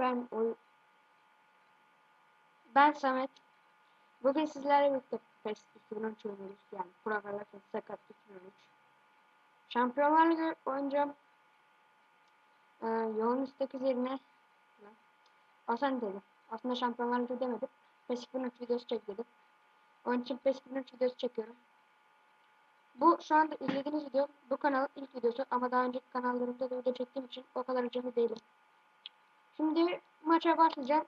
ben ben Samet. Bugün sizlerle birlikte PES 2013 oynuyoruz. Yani Pro Galatasaray Sakat 2013. Şampiyonlar Ligi oynayacağım. Ee, yoğun istek üzerine Hasan dedi. Aslında Şampiyonlar Ligi demedim. PES 2013 videosu çek dedim. Onun için PES 2013 videosu çekiyorum. Bu şu anda izlediğiniz video bu kanalın ilk videosu ama daha önceki kanallarımda da video çektiğim için o kadar acemi değilim. Şimdi maça başlayacağım.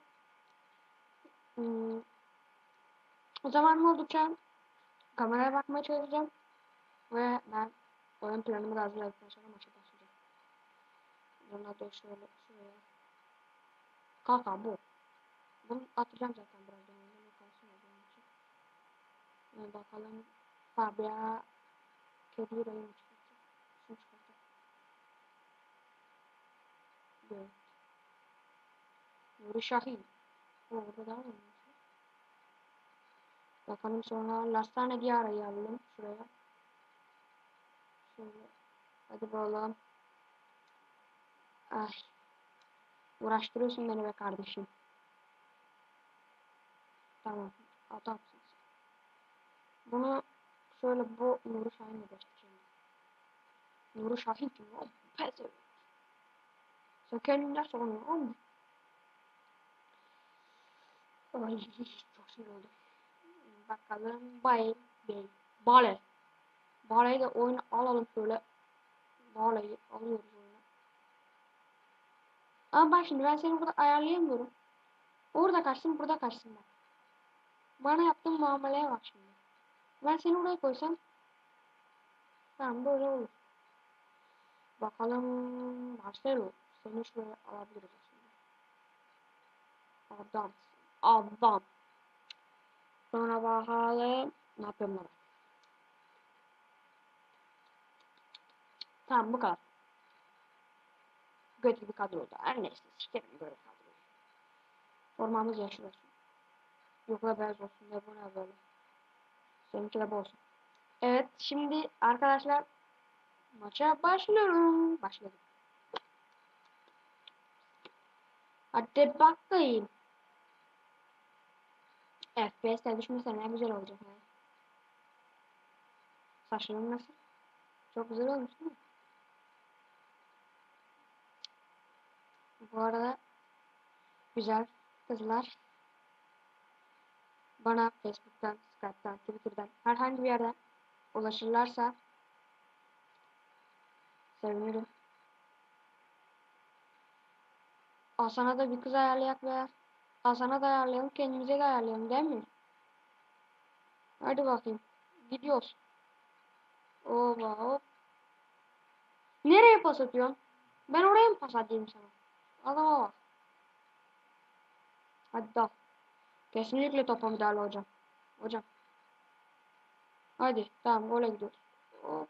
Hmm. O zaman oldukça kameraya bakmaya çalışacağım. Ve ben oyun planımı da hazırladıktan sonra maça başlayacağım. Ronaldo şöyle şuraya. Kaka bu. Bunu atacağım zaten birazdan. Oyunda kalsın o benim için. Ve bakalım Fabia Kediyi rayını çıkartacağım. Şunu çıkartacağım. Evet. Şahin. O orada daha mı? Bakalım sonra Lastane Diyara'yı alalım şuraya. Şöyle. Hadi bakalım. Ay. Uğraştırıyorsun beni be kardeşim. Tamam. Adamsın. Bunu şöyle bu Nuri Şahin'le değiştireceğim. Nuri Şahin kim? O Sen kendinden sonra. Ay çok sinir oldum. Bakalım Bay Bey. Bale. Bale'yi de oyuna alalım şöyle. Bale'yi alıyoruz oyuna. Ama bak şimdi ben seni burada ayarlayamıyorum. Orada kaçsın burada kaçsın bak. Bana yaptığın muameleye bak şimdi. Ben seni oraya koysam. Tamam böyle olur. Bakalım Marcelo. Seni şuraya alabiliriz aslında. Adam. Adam. Sonra bakalım. Ne yapıyorum lan? Tamam bu kadar. Göt bir kadro oldu. Her neyse sikerim böyle kadroyu. Formamız yeşil olsun. Yok da beyaz olsun. Ne bu ne böyle. Seninki de bu olsun. Evet şimdi arkadaşlar maça başlıyorum. Başladım. Hadi bakayım. FPS'e düşmese ne güzel olacak ya. Saçlarım nasıl? Çok güzel olmuş değil mi? Bu arada güzel kızlar bana Facebook'tan, Skype'tan, Twitter'dan herhangi bir yerden ulaşırlarsa sevinirim. Hasan'a da bir kız ayarlayak veya Hasan'a da ayarlayalım, kendimize de ayarlayalım değil mi? Hadi bakayım. Gidiyoruz. Oba hop. Nereye pas atıyorsun? Ben oraya mı pas atayım sana? Adama bak. Hadi dal. Kesinlikle topa müdahale hocam. Hocam. Hadi tamam gole gidiyoruz. Hop.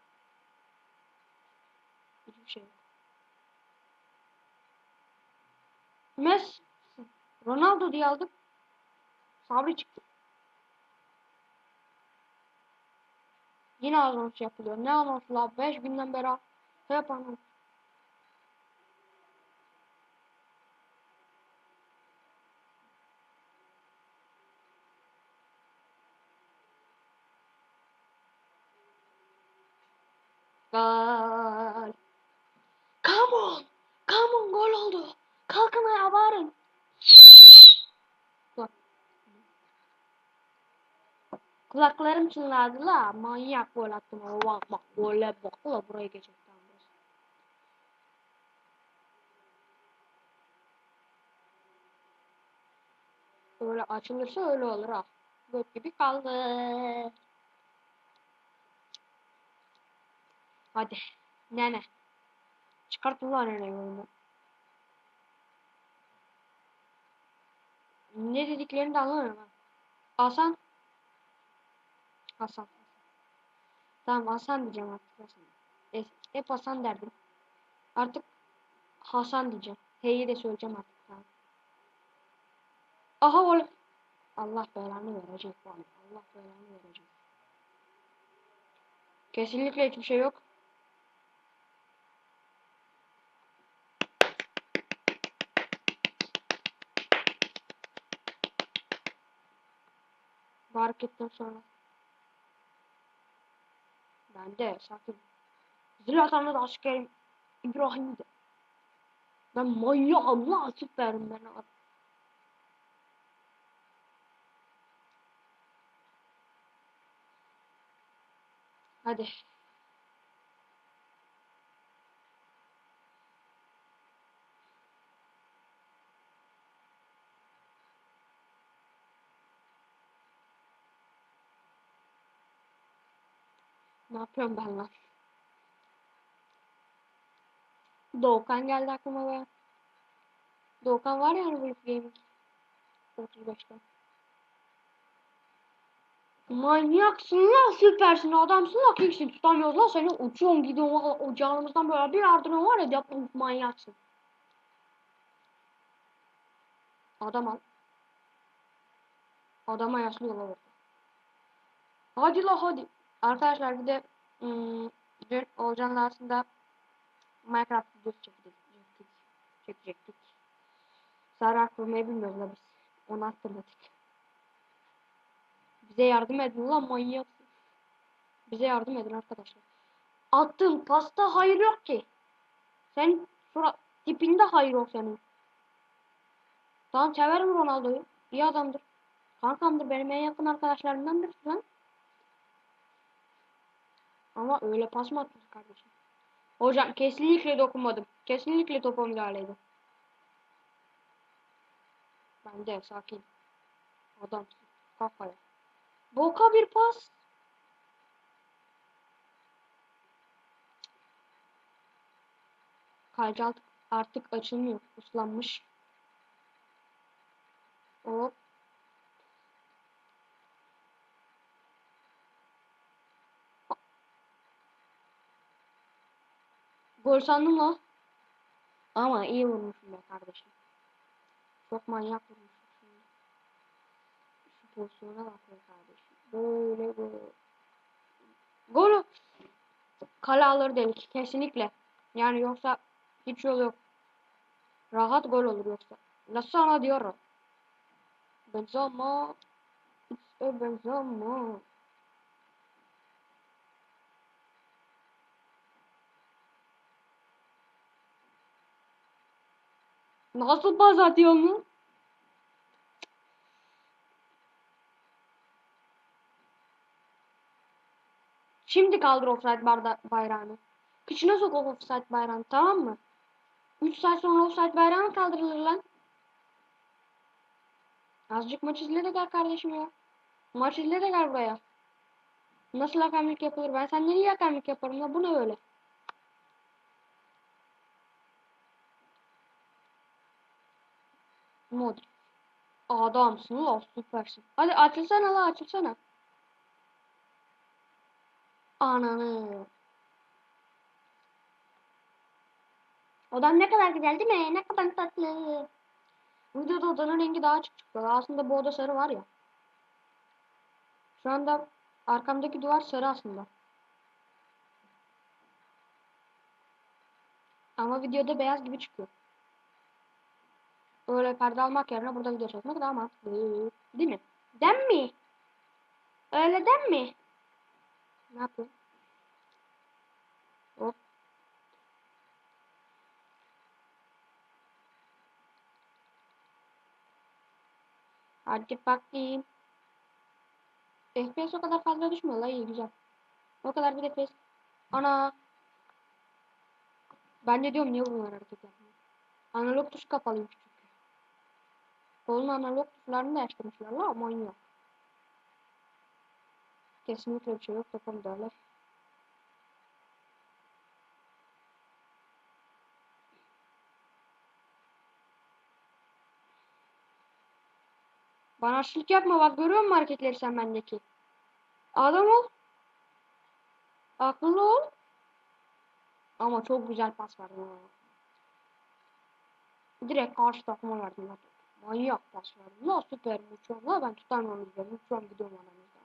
Hiçbir şey yok. Messi. Ronaldo diye aldık. Sabri çıktı. Yine anons yapılıyor. Ne anonsu la? 5 günden beri hep anons. Kulaklarım çınladı la. Manyak gol attım. Bak bak gole bak la buraya geçecek. Böyle açılırsa öyle olur ha. Göt gibi kaldı. Hadi. Nene. Çıkart ulan neneyi oyunu. Ne dediklerini de anlamıyorum ben. Hasan. Hasan. Tamam Hasan diyeceğim artık Hasan. E, hep Hasan derdim. Artık Hasan diyeceğim. H'yi de söyleyeceğim artık. Tamam. Aha oğlum. Allah belanı verecek bana. Allah belanı verecek. Kesinlikle hiçbir şey yok. Fark ettim sonra. Ben de sakın. Zlatan'la da askerim İbrahim'di. Ben manyağım la süperim ben. Hadi. Ne yapıyorum ben lan? Doğukan geldi aklıma be. Doğukan var ya Wolf Gaming. 35'ten. Manyaksın la süpersin adamsın la kimsin tutamıyoruz la seni uçuyorsun gidiyorsun o canımızdan böyle bir ardına var ya yapma manyaksın. Adam al. Adama yaslıyor la orada. Hadi la hadi. Arkadaşlar bir de ım, dün Olcan'la aslında Minecraft videosu çekecektik. Çekecektik. Sarı kurmayı bilmiyoruz la biz. Onu hatırladık. Bize yardım edin lan manyaksın. Bize yardım edin arkadaşlar. Attığın pasta hayır yok ki. Sen şura tipinde hayır yok senin. Tamam severim Ronaldo'yu. İyi adamdır. Kankamdır benim en yakın arkadaşlarımdan birisi lan. Ama öyle pas mı attınız kardeşim? Hocam kesinlikle dokunmadım. Kesinlikle topa müdahaleydi. Ben de sakin. Adamsın. Kafaya. Boka bir pas. Kaleci artık açılmıyor. Uslanmış. Hop. Gol sandım la. Ama iyi vurmuşum be kardeşim. Çok manyak vurmuşum şimdi. Şu pozisyona bak kardeşim. Böyle böyle. Golü. Kale alır dedik kesinlikle. Yani yoksa hiç yol yok. Rahat gol olur yoksa. Nasıl sana diyorum. Benzema. It's a Benzema. Nasıl pas atıyor mu? Şimdi kaldır offside bayrağını. Kıçına sok offside bayrağını tamam mı? 3 saat sonra offside bayrağını kaldırılır lan. Azıcık maç izle de gel kardeşim ya. Maç izle de gel buraya. Nasıl hakemlik yapılır? Ben senden iyi hakemlik yaparım ya. Bu ne öyle? Modric. Adamsın la süpersin. Hadi açılsana la açılsana. Ananı. Odam ne kadar güzel değil mi? Ne kadar tatlı. Videoda odanın rengi daha açık çıkıyor. Aslında bu oda sarı var ya. Şu anda arkamdaki duvar sarı aslında. Ama videoda beyaz gibi çıkıyor. Öyle perde almak yerine burada video çekmek daha mantıklı. Değil mi? Dem mi? Öyle dem mi? Ne yapıyor? Hop. Hadi bakayım. FPS o kadar fazla düşmüyor la iyi güzel. O kadar bir FPS. Ana. Ben de diyorum niye bunlar hareket yapmıyor. Analog tuş kapalıymış Kolun analog tuşlarını değiştirmişler la manyak. Kesinlikle bir şey yok topam derler. Bana aşılık yapma bak görüyor musun hareketleri sen bendeki? Adam ol. Akıllı ol. Ama çok güzel pas verdin ya. Direkt karşı takıma verdim lan. Manyak verdim. La süper uçuyorum ben tutamıyorum izlerim. Uçuyorum gidiyorum aramızdan.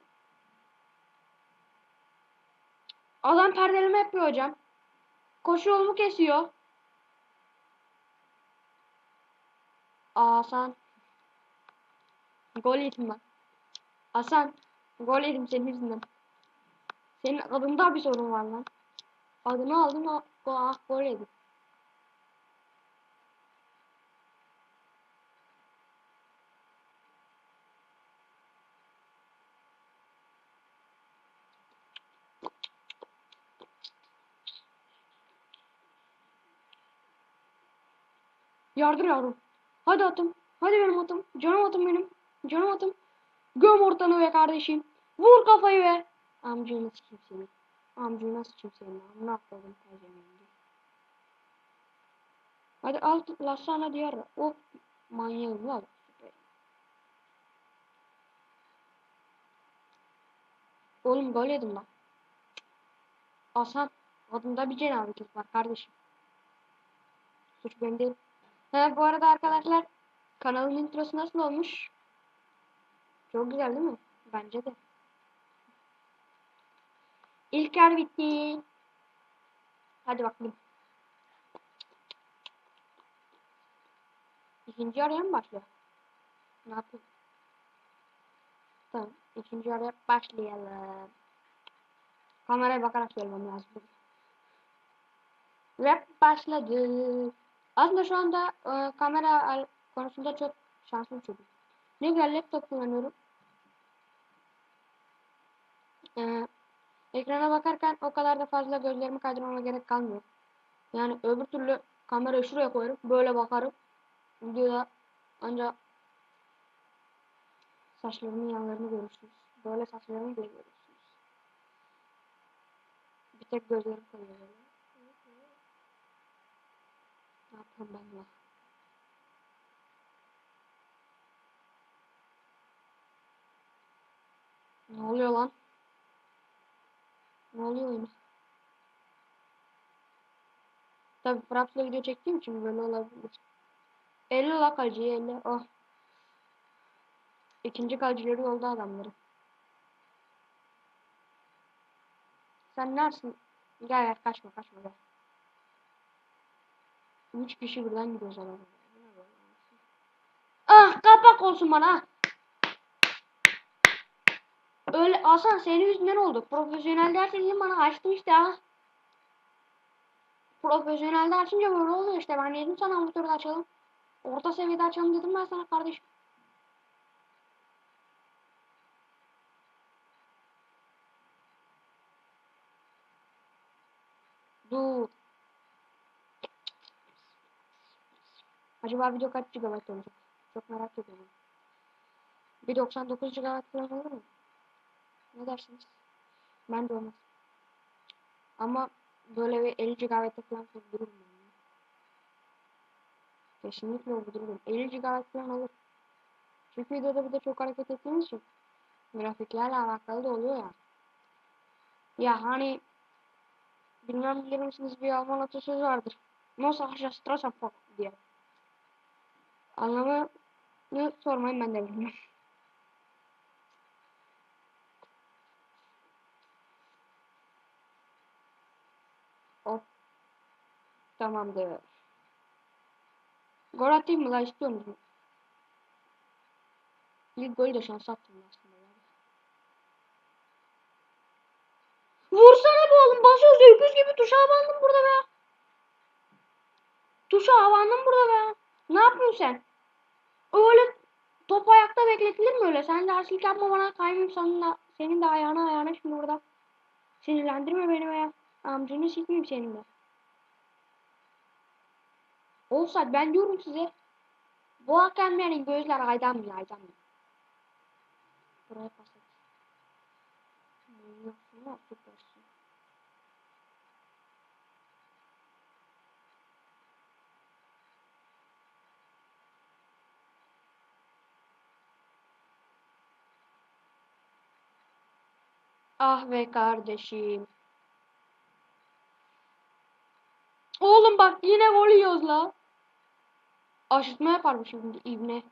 Adam perdeleme yapıyor hocam. Koşu yolumu kesiyor. Aa sen. Gol yedim ben. Hasan gol yedim senin yüzünden. Senin adında bir sorun var lan. Adını aldım ah gol yedim. Yardır yavrum. Hadi atım. Hadi benim atım. Canım atım benim. Canım atım. Göm ortanı be kardeşim. Vur kafayı be. Amcığını sikeyim seni. Amcığını sikeyim seni. Amına atladım pezevengi. Hadi al lasana diğer. O manyağım lan. Oğlum gol yedim lan. Hasan adında bir cenabetlik var kardeşim. Suç benim değil. He bu arada arkadaşlar kanalın introsu nasıl olmuş? Çok güzel değil mi? Bence de. İlk yer bitti. Hadi bakalım. İkinci araya mı başlıyor? Ne yapayım? Tamam. ikinci araya başlayalım. Kameraya bakarak söylemem lazım. Ve başladı. Aslında şu anda e, kamera konusunda çok şanslı çocuk. Ne güzel laptop kullanıyorum. E, ekrana bakarken o kadar da fazla gözlerimi kaydırmama gerek kalmıyor. Yani öbür türlü kamerayı şuraya koyarım. Böyle bakarım. Videoda ancak saçlarımın yanlarını görürsünüz. Böyle saçlarımı görürsünüz. Bir tek gözlerim koyuyor böyle. Ne oluyor lan? Ne oluyor oyuna? Tabi Fraps'la video çektiğim için böyle olabilir. 50 la kaleciye 50. Oh. İkinci kalecileri yolda adamları. Sen neresin? Gel gel kaçma kaçma gel. Üç kişi birden gidiyoruz böyle? Ah kapak olsun bana. Öyle Hasan senin yüzünden oldu. Profesyonel ders dedim bana açtım işte ha. Profesyonelde açınca böyle oluyor işte. Ben dedim sana amatörde açalım. Orta seviyede açalım dedim ben sana kardeşim. Acaba video kaç GB olacak? Çok merak ediyorum. Bir 99 GB falan olur mu? Ne dersiniz? Ben de olmaz. Ama böyle bir 50 GB falan ben. ya. Kesinlikle durdururum. 50 GB falan olur. Çünkü videoda bir de çok hareket ettiğimiz için grafiklerle alakalı da oluyor ya. Ya hani bilmem bilir misiniz bir Alman atasözü vardır. Nosa Strasse diye. Anlamını sormayın ben de bilmiyorum. Hop. Tamamdır. Gol atayım mı lan istiyor musun? İlk golü de şans attım aslında. Vursana be oğlum basıyoruz öküz gibi tuşa havandım burada be. Tuşa havandım burada be. Ne yapıyorsun sen? Öyle top ayakta bekletilir mi öyle? Sen de yapma bana kaymıyorum senin de, senin de ayağına ayağına şimdi burada. Sinirlendirme beni be. Amcını sikmeyeyim senin de. Olsa ben diyorum size. Bu hakemlerin gözler aydan mı aydan mı? Buraya pas et. Manyaksın ya Ah be kardeşim. Oğlum bak yine gol yiyoruz la. Aşırtma yapar bu şimdi ibne.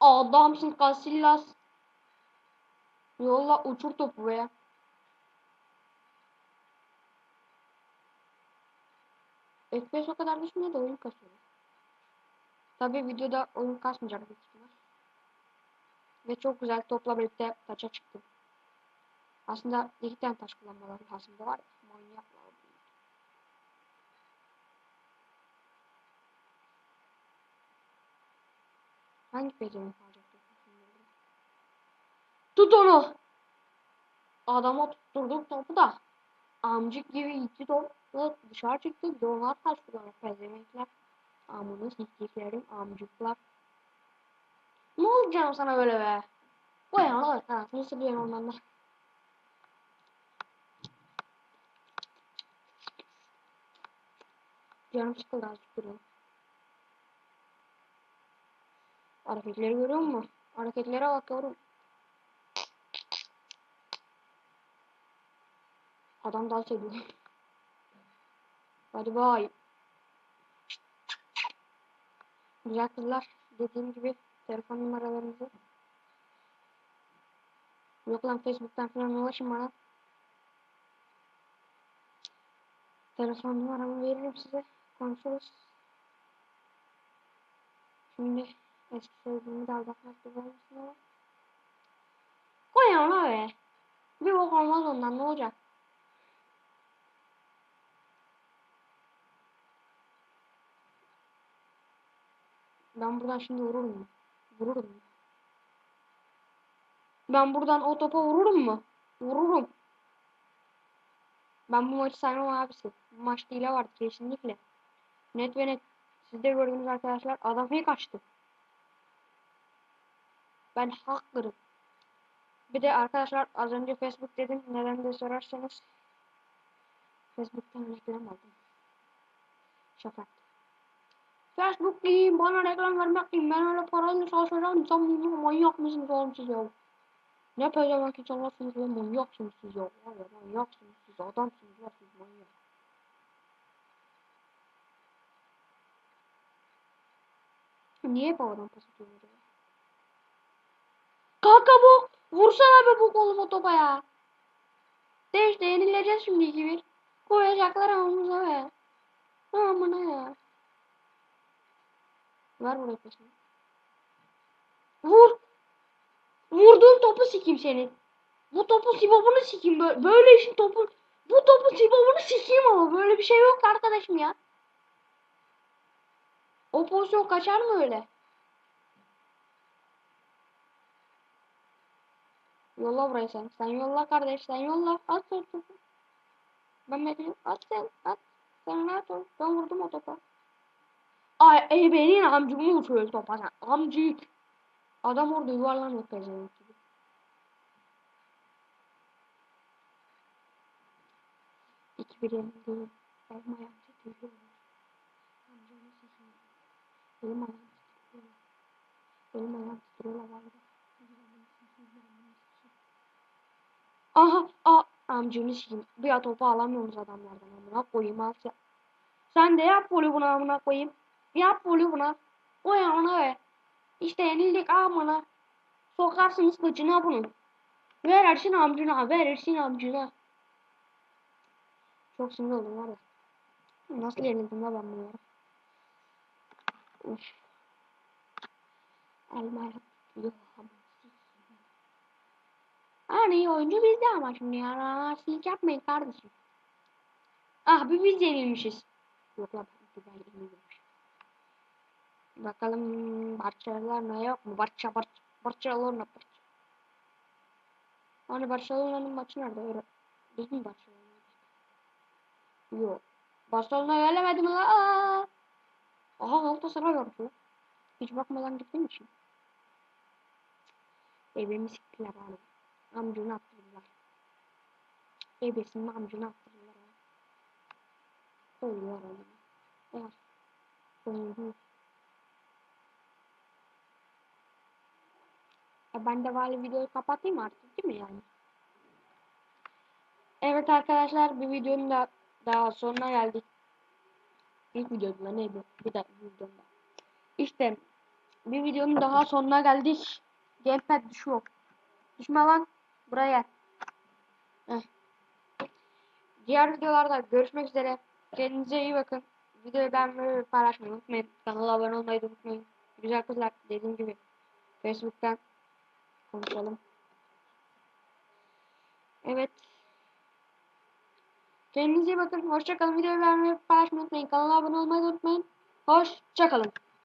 Adamsın Casillas. Yolla uçur topu be. FPS o kadar düşmüyor da oyun kasıyor. Tabi videoda oyun kasmayacak. Ve çok güzel topla birlikte taça çıktım. Aslında iki tane taş kullanmaları lazım da var ya. Manyaklar. Hangi pezevenk alacak? Tut onu! Adama tutturduk topu da. Amcık gibi iki topla dışarı çıktı. De onlar taştılar pezevenkler. Amını siktiklerim amcıklar. Ne oldu sana böyle be? O ya lan ha nasıl bir ondan da. Canım sıkıldı azıcık durayım. Hareketleri görüyor musun? Hareketlere bak yavrum. Adam dans ediyor. Hadi bay. Güzel kızlar. Dediğim gibi telefon numaralarınızı Yok lan Facebook'tan falan ulaşın bana. Telefon numaramı veririm size. Konuşuruz. Şimdi eski sevgilimi de aldatmak güzel misin ama? Koy ona be. Bir bok olmaz ondan ne olacak? Ben buradan şimdi vururum. Vururum. Ben buradan o topa vururum mu? Vururum. Ben bu maçı saymam abisi. Bu maçta hile vardı kesinlikle. Net ve net. Siz de gördünüz arkadaşlar. Adam fake açtı. Ben haklarım. Bir de arkadaşlar az önce Facebook dedim. Neden de sorarsanız. Facebook'tan reklam aldım. Şaka. Facebook diyeyim bana reklam vermek diyeyim. Ben öyle parayla çalışacağım. insan mıyım? Manyak mısınız oğlum siz ya? Ne pezevenk insanlarsınız lan manyaksınız siz ya. Var ya manyaksınız siz adamsınız ya siz manyak. Niye bu adam pas atıyor acaba? Kanka bu vursana be bu kolumu topa ya. De işte yenileceğiz şimdi 2-1. Koyacaklar ağzımıza be. Amına ya. Ver buraya pasını. Vur. Vurduğun topu sikeyim senin. Bu topu sibobunu sikeyim. Böyle, işin topu. Bu topu sibobunu sikeyim ama böyle bir şey yok arkadaşım ya. O pozisyon kaçar mı öyle? Yolla burayı sen. Sen yolla kardeş. Sen yolla. At topu. Ben bekliyorum. At sen. At. Sen rahat ol. Ben vurdum o topa. Ay e, benim amcımı uçuyor topa sen. Amcık. Adam orada yuvarlanıyor pezevenk gibi. İki bir yenildi. Benim ayağım titriyor. Amcamı sikeyim. Benim ayağım titriyor. Benim. Aha, a amcını sikeyim. Bir topu alamıyoruz adamlardan amına koyayım al sen. De yap volü buna amına koyayım. Yap volü buna. Koy amına be. İşte yenildik amına. Sokarsınız kıçına bunu. Verirsin amcına, verirsin amcına. Çok sinir oldum var ya. Nasıl yenildim la ben bunlara? Uf. Elma yok. Hani oyuncu bizde ama şimdi ya. Rahatsızlık yapmayın kardeşim. Ah bir biz yenilmişiz. Yok lan ben yenilmişim. Bakalım Barcelona yok mu? Barça, Barça, Barcelona, Barça. Hani Barcelona'nın maçı nerede? Öyle. Biz mi Barcelona? Yok. Barcelona gelemedi mi la? Aha Galatasaray varmış lan. Hiç bakmadan gittiğim için. Evimi siktiler abi. Amcını attırdılar. Ebesinin amcını attırdılar abi. Koyuyor onu. Eğer. Ya ben de vali videoyu kapatayım artık değil mi yani? Evet arkadaşlar bir videonun da daha sonuna geldik. İlk videoda neydi? Bir dakika videomda. İşte bir videonun daha sonuna geldik. Gamepad düşüyor. Düşme lan. Buraya. Heh. Diğer videolarda görüşmek üzere. Kendinize iyi bakın. Videoyu beğenmeyi ve paylaşmayı unutmayın. Kanala abone olmayı unutmayın. Güzel kızlar dediğim gibi Facebook'tan konuşalım. Evet. Kendinize iyi bakın. Hoşçakalın. Videoyu beğenmeyi paylaşmayı unutmayın. Kanala abone olmayı unutmayın. Hoşçakalın.